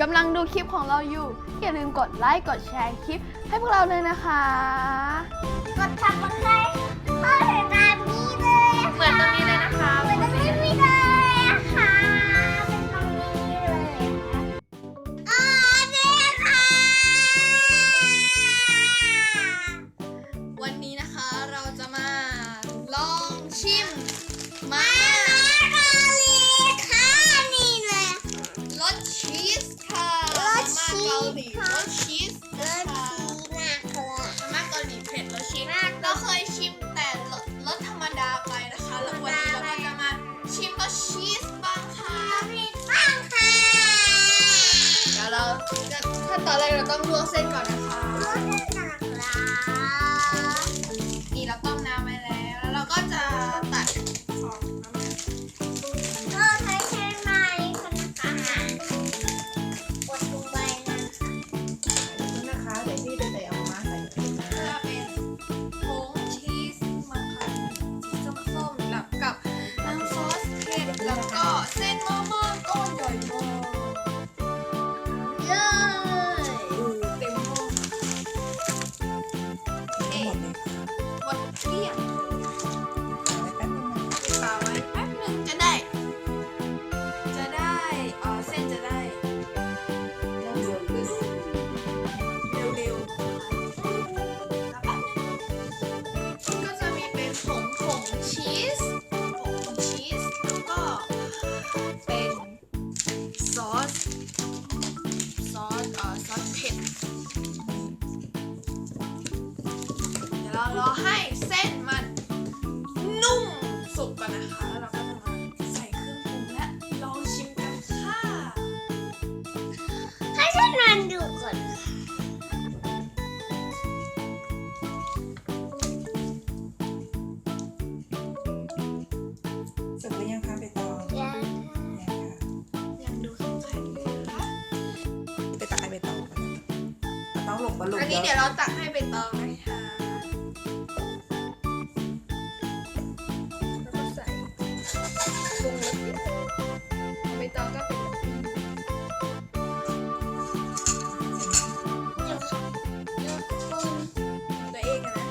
กำลังดูคลิปของเราอยู่ อย่าลืมกดไลค์ กดแชร์คลิปให้พวกเราเลยนะคะ กดทับมาเลยก็เห็นแบบนี้เลยะเหมือนตรงนี้เลยนะคะเหมือนตรงนี้เลยอะค่ะเป็นตรงนี้เลยอะอ๋อนี่ค่ะ วันนี้นะคะเราจะมาลองชิม ชีสม่าเกาหลีค่ะรสชีสรสค่ะชีสน่ากลัวมาม่าเกาหลีเผ็ดรสชีสเราเคยชิมแต่รสธรรมดาไปนะคะแล้ววันนี้เราก็จะมาชิมรสชีสบ้างค่ะบ้างค่ะเดี๋ยวเราขั้นตอนแรกเราต้องลวกเส้นก่อนนะคะ ลบมาหลบอันนี้เดี๋ยวเราตักให้ใบตองนะคะแล้วก็ใส่ปรุงรสเดียวของใบตองก็เป็นแบบนี้เดี๋ยวค่ะเดี๋ยวปรุงตัวเองอะนะ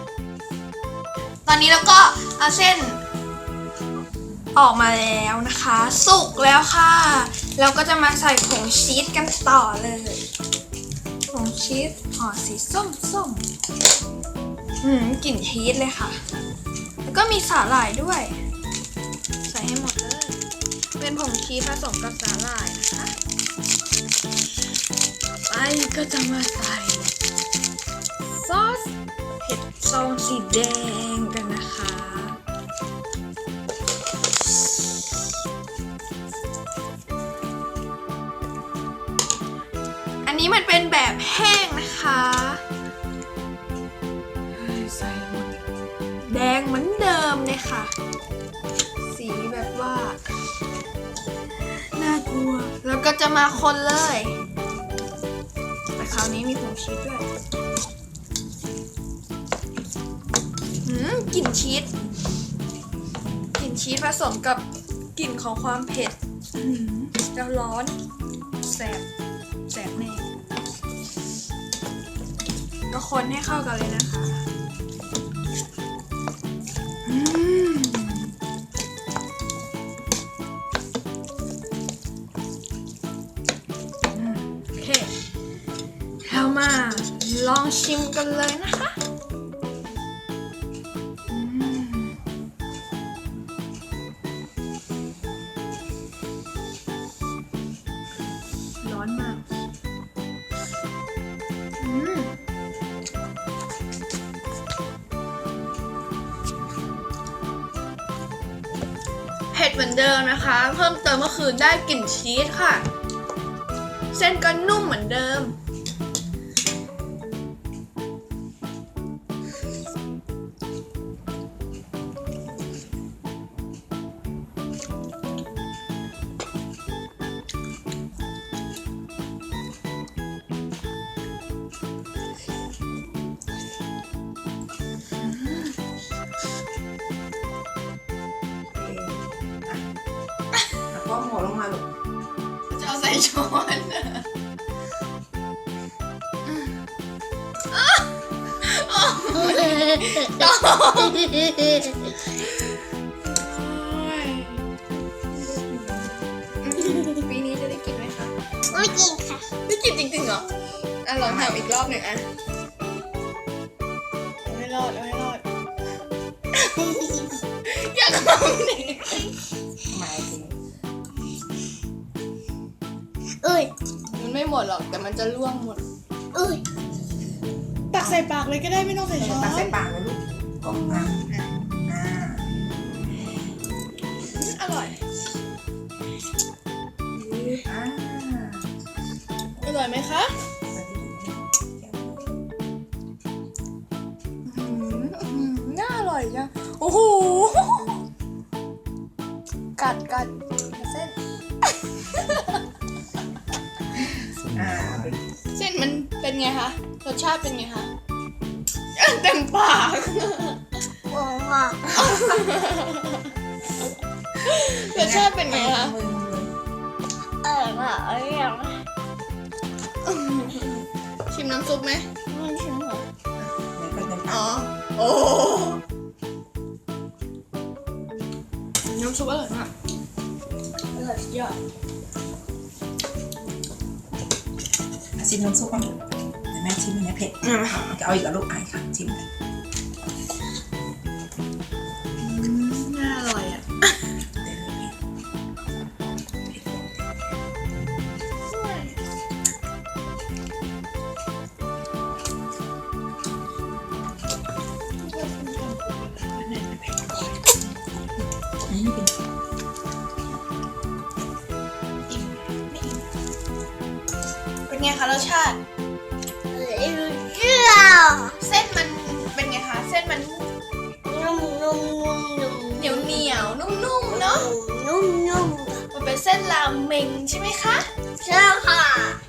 ตอนนี้เราก็เอาเส้น ออกมาแล้วนะคะ สุกแล้วค่ะ เราก็จะมาใส่ผงชีสกันต่อเลยผงชีส ห่อสีส้มส้มอืมกลิ่นชีสเลยค่ะ แล้วก็มีสาหร่ายด้วย ใส่ให้หมดเลย เป็นผงชีสผสมกับสาหร่ายนะคะไปก็จะมาใส่ซอสเผ็ดซองสีแดงกันนะคะ นี้มันเป็นแบบแห้งนะคะ ใส่แดงเหมือนเดิมเลยค่ะ สีแบบว่า น่ากลัว แล้วก็จะมาคนเลย แต่คราวนี้มีผงชีสด้วยหืมกลิ่นชีสกลิ่นชีสผสมกับกลิ่นของความเผ็ดจะร้อนแสบ แสบแน่ก็คนให้เข้ากันเลยนะคะโอเคเรามาลองชิมกันเลยนะคะ เหมือนเดิมนะคะ เพิ่มเติมก็คือได้กลิ่นชีสค่ะ เส้นก็นุ่มเหมือนเดิม ลงมาลูกจะเอาใส่ช้อนปีนี้จะได้กินไหมคะ ไม่กินค่ะ ไม่กินจริงๆเหรอ อะลองทำอีกรอบหนึ่งอะไม่รอดไม่รอดอยากทำเนี่ย อ้ยมันไม่หมดหรอกแต่มันจะล่วงหมด เอ้ยตักใส่ปากเลยก็ได้ไม่ต้องใส่ช้อนตักใส่ปากเลยลูกกลมอะอ่าอร่อยอ่าอร่อยไหมคะอืมอืมน่าอร่อยจังโอ้โหกัดกัด ไงคะ รสชาติเป็นไงคะ เต็มปาก โอ้ค่ะรสชาติเป็นไงคะมือมือเออค่ะเอ้ยยังชิมน้ำซุปไหมไม่ชิมค่ะเดี๋ยวก็เป็นอ๋อ โอ้ น้ำซุปอร่อยมากอร่อยสุดยอดชิมน้ำซุปก่อนเดี๋ยวแม่ชิมอันนี้เผ็ดจะเอาอีกกับลูกไอ้ค่ะชิมน่าอร่อยอะนี่เป็นเป็นไงคะรสชาติเอ้ยเชื่อเส้นมันเป็นไงคะ เส้นมันนุ่มนุ่มนุ่มนุ่มเหนียวเหนียวๆนุ่มๆเนาะ นุ่มนุ่มมันเป็นเส้นรามเมงใช่ไหมคะเชื่อค่ะอ